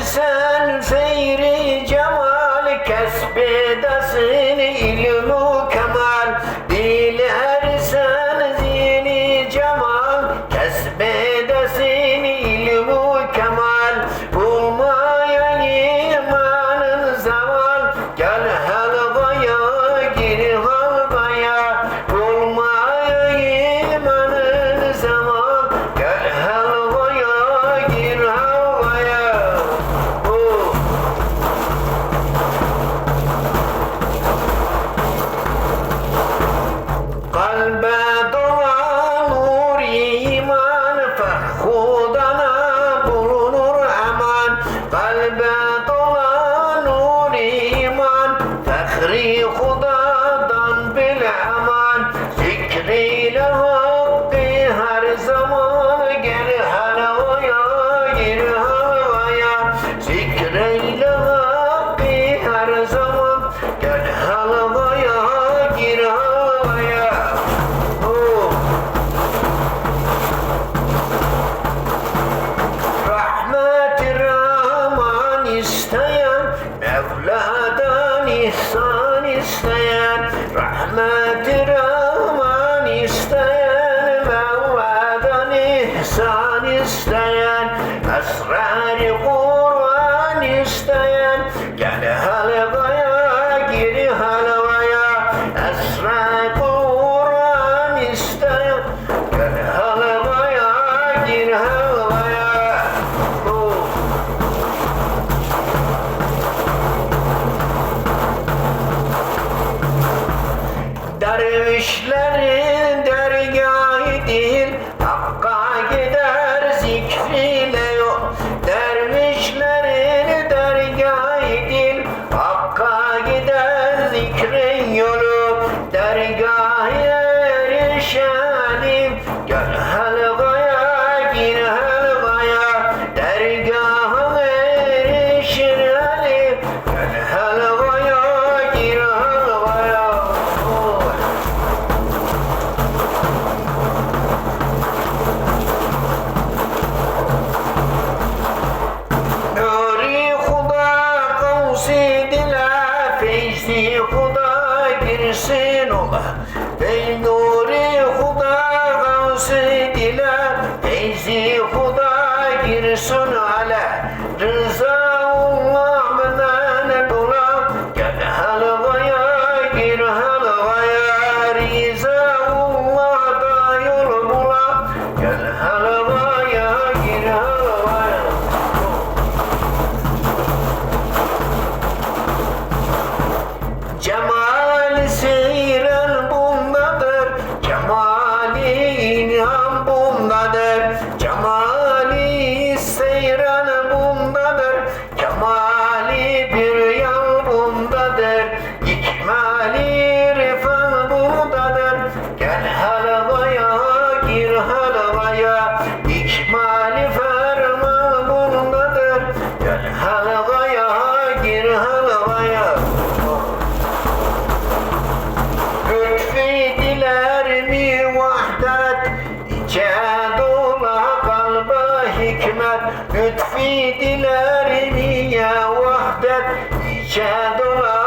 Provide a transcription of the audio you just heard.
sen feyri cemal kesbi dasi Good. Dervişlerin dergahı değil Hakka gider zikriyle yok. Dervişlerin dergahı Hakka gider zikrin yolu. Dergahı erişenim Gönül Zeynola Ey nuri huda gavsi dila Feyzi huda girsun ala Rıza Gemma Lütfi diler niye vahdet şadolar